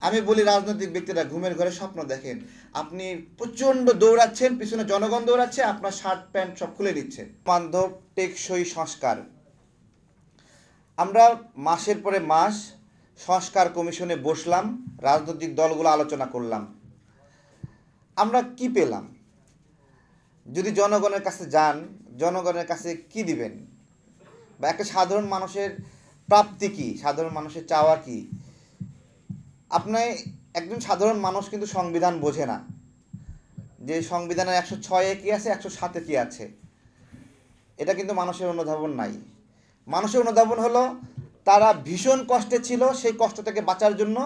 আমি বলি রাজনৈতিক ব্যক্তিরা ঘুমের ঘরে স্বপ্ন দেখেন। আপনি প্রচণ্ড দৌড়াচ্ছেন, পিছনে জনগণ দৌড়াচ্ছে, আপনার শার্ট, প্যান্ট সব খুলে দিচ্ছে। বান্ধব, টেকসই সংস্কার। আমরা মাসের পরে মাস সংস্কার কমিশনে বসলাম, রাজনৈতিক দলগুলো আলোচনা করলাম। আমরা কি পেলাম? যদি জনগণের কাছে যান, জনগণের কাছে কি দিবেন? বা একটা সাধারণ মানুষের প্রাপ্তি কি? সাধারণ মানুষের চাওয়া কি? আপনি একজন সাধারণ মানুষ কিন্তু সংবিধান বোঝে না। যে সংবিধানের একশো ছয়ে কি আছে, একশো সাতে কি আছে? এটা কিন্তু মানুষের অনুধাবন নাই। মানুষের অনুধাবন হলো, তারা ভীষণ কষ্টে ছিল, সেই কষ্ট থেকে বাঁচার জন্য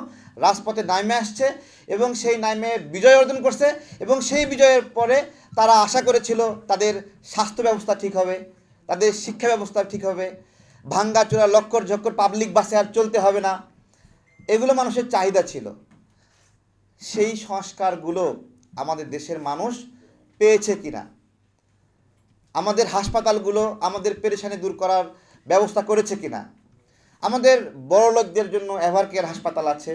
রাজপথে নামে আসছে এবং সেই নামে বিজয় অর্জন করছে এবং সেই বিজয়ের পরে তারা আশা করেছিল তাদের স্বাস্থ্য ব্যবস্থা ঠিক হবে, তাদের শিক্ষা ব্যবস্থা ঠিক হবে, ভাঙ্গাচোরা, লক্কর ঝক্কর পাবলিক বাসে আর চলতে হবে না। এগুলো মানুষের চাহিদা ছিল। সেই সংস্কারগুলো আমাদের দেশের মানুষ পেয়েছে কিনা? আমাদের হাসপাতালগুলো আমাদের পেরেশানি দূর করার ব্যবস্থা করেছে কিনা? আমাদের বড় লোকদের জন্য এভার কেয়ার হাসপাতাল আছে,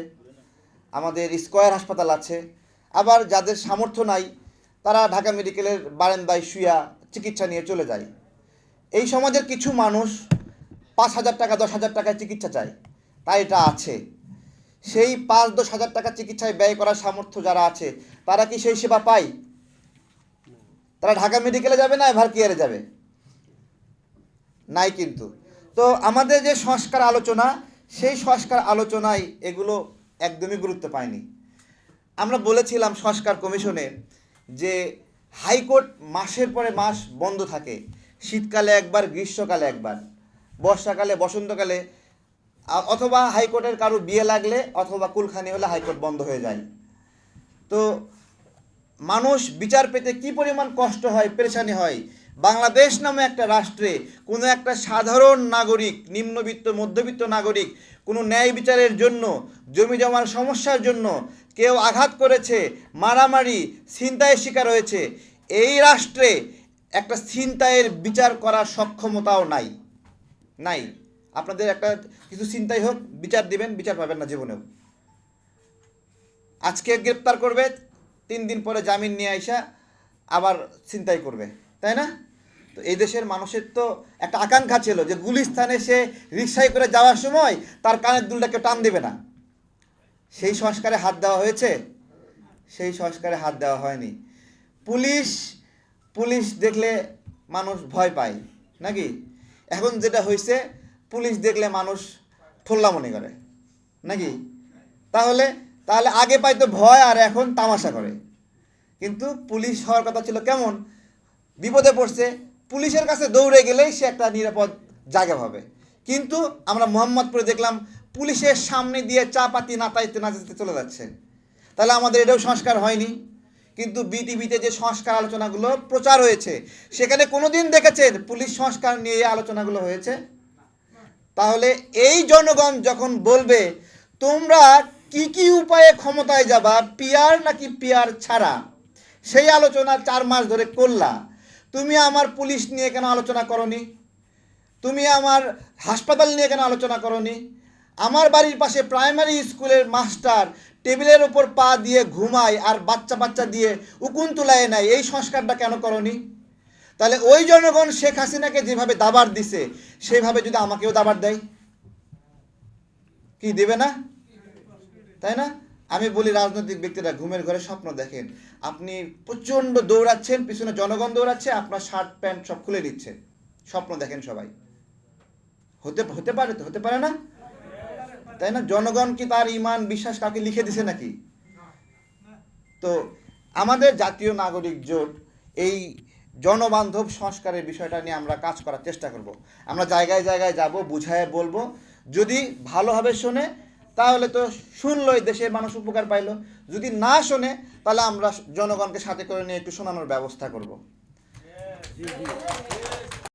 আমাদের স্কয়ার হাসপাতাল আছে, আবার যাদের সামর্থ্য নাই, তারা ঢাকা মেডিকেলের বারান্দায় শুয়া চিকিৎসা নিয়ে চলে যায়। এই সমাজের কিছু মানুষ পাঁচ হাজার টাকা, দশ হাজার টাকায় চিকিৎসা চায় তাই এটা আছে। সেই পাঁচ দশ হাজার টাকা চিকিৎসায় ব্যয় করার সামর্থ্য যারা আছে, তারা কি সেই সেবা পায়? তারা ঢাকা মেডিকেলে যাবে না এভার কেয়ারে যাবে? নাই কিন্তু। তো আমাদের যে সংস্কার আলোচনা, সেই সংস্কার আলোচনায় এগুলো একদমই গুরুত্ব পায়নি। আমরা বলেছিলাম সংস্কার কমিশনে যে হাইকোর্ট মাসের পরে মাস বন্ধ থাকে। শীতকালে একবার, গ্রীষ্মকালে একবার, বর্ষাকালে, বসন্তকালে অথবা হাইকোর্টের কারও বিয়ে লাগলে অথবা কুলখানি হলে হাইকোর্ট বন্ধ হয়ে যায়। তো মানুষ বিচার পেতে কি পরিমাণ কষ্ট হয়, পেরেশানি হয়? বাংলাদেশ নামে একটা রাষ্ট্রে কোনো একটা সাধারণ নাগরিক, নিম্নবিত্ত, মধ্যবিত্ত নাগরিক কোনো ন্যায় বিচারের জন্য, জমি জমার সমস্যার জন্য কেউ আঘাত করেছে, মারামারি, ছিনতাইয়ের শিকার হয়েছে। এই রাষ্ট্রে একটা ছিনতাইয়ের বিচার করার সক্ষমতাও নাই। নাই। আপনাদের একটা কিছু চিন্তাই হোক, বিচার দিবেন, বিচার পাবেন না জীবনেও। আজকে গ্রেপ্তার করবে, তিন দিন পরে জামিন নিয়ে আইসা আবার চিন্তাই করবে, তাই না? তো এই দেশের মানুষের তো একটা আকাঙ্ক্ষা ছিল যে গুলিস্থানে সে রিক্সায় করে যাওয়ার সময় তার কানের দুলটাকে টান দেবে না। সেই সংস্কারে হাত দেওয়া হয়েছে, সেই সংস্কারে হাত দেওয়া হয়নি। পুলিশ পুলিশ দেখলে মানুষ ভয় পায়, নাকি? এখন যেটা হয়েছে পুলিশ দেখলে মানুষ ঠোল্লা মনে করে, নাকি? তাহলে তাহলে আগে পাইতো ভয় আর এখন তামাশা করে। কিন্তু পুলিশ হওয়ার কথা ছিল কেমন? বিপদে পড়ছে, পুলিশের কাছে দৌড়ে গেলেই সে একটা নিরাপদ জায়গা পাবে কিন্তু আমরা মোহাম্মদপুরে দেখলাম পুলিশের সামনে দিয়ে চা পাতি নাতাইতে নাচাইতে চলে যাচ্ছে। তাহলে আমাদের এটাও সংস্কার হয়নি। কিন্তু বিটিভিতে যে সংস্কার আলোচনাগুলো প্রচার হয়েছে, সেখানে কোনোদিন দেখেছেন পুলিশ সংস্কার নিয়ে আলোচনাগুলো হয়েছে? তাহলে এই জনগণ যখন বলবে, তোমরা কি কি উপায়ে ক্ষমতায় যাবা, পিয়ার নাকি পিয়ার ছাড়া? সেই আলোচনা চার মাস ধরে করলা। তুমি আমার পুলিশ নিয়ে কেন আলোচনা করনি? তুমি আমার হাসপাতাল নিয়ে কেন আলোচনা করনি? আমার বাড়ির পাশে প্রাইমারি স্কুলের মাস্টার টেবিলের ওপর পা দিয়ে ঘুমায় আর বাচ্চা বাচ্চা দিয়ে উকুন তুলায় নেয়, এই সংস্কারটা কেন করনি? তাহলে ওই জনগণ শেখ হাসিনাকে যেভাবে দাবার দিছে সেইভাবে যদি আমাকেও দাবার দেয়? কি দেবে না? তাই না? আমি বলি রাজনৈতিক ব্যক্তিরা ঘুমের ঘরে স্বপ্ন দেখেন। আপনি প্রচণ্ড দৌড়াচ্ছেন, পিছনে জনগণ দৌড়াচ্ছে, আপনার শার্ট, প্যান্ট সব খুলে দিচ্ছে। স্বপ্ন দেখেন সবাই। হতে হতে পারে তো, হতে পারে না? তাই না? জনগণ কি তার ইমান, বিশ্বাস কাউকে লিখে দিছে নাকি? তো আমাদের জাতীয় নাগরিক জোট এই জনবান্ধব সংস্কারের বিষয়টা নিয়ে আমরা কাজ করার চেষ্টা করব। আমরা জায়গায় জায়গায় যাব, বুঝায় বলব। যদি ভালোভাবে শোনে, তাহলে তো শুনলোই দেশের মানুষ উপকার পাইলো। যদি না শোনে, তাহলে আমরা জনগণকে সাথে করে নিয়ে একটু শোনানোর ব্যবস্থা করব।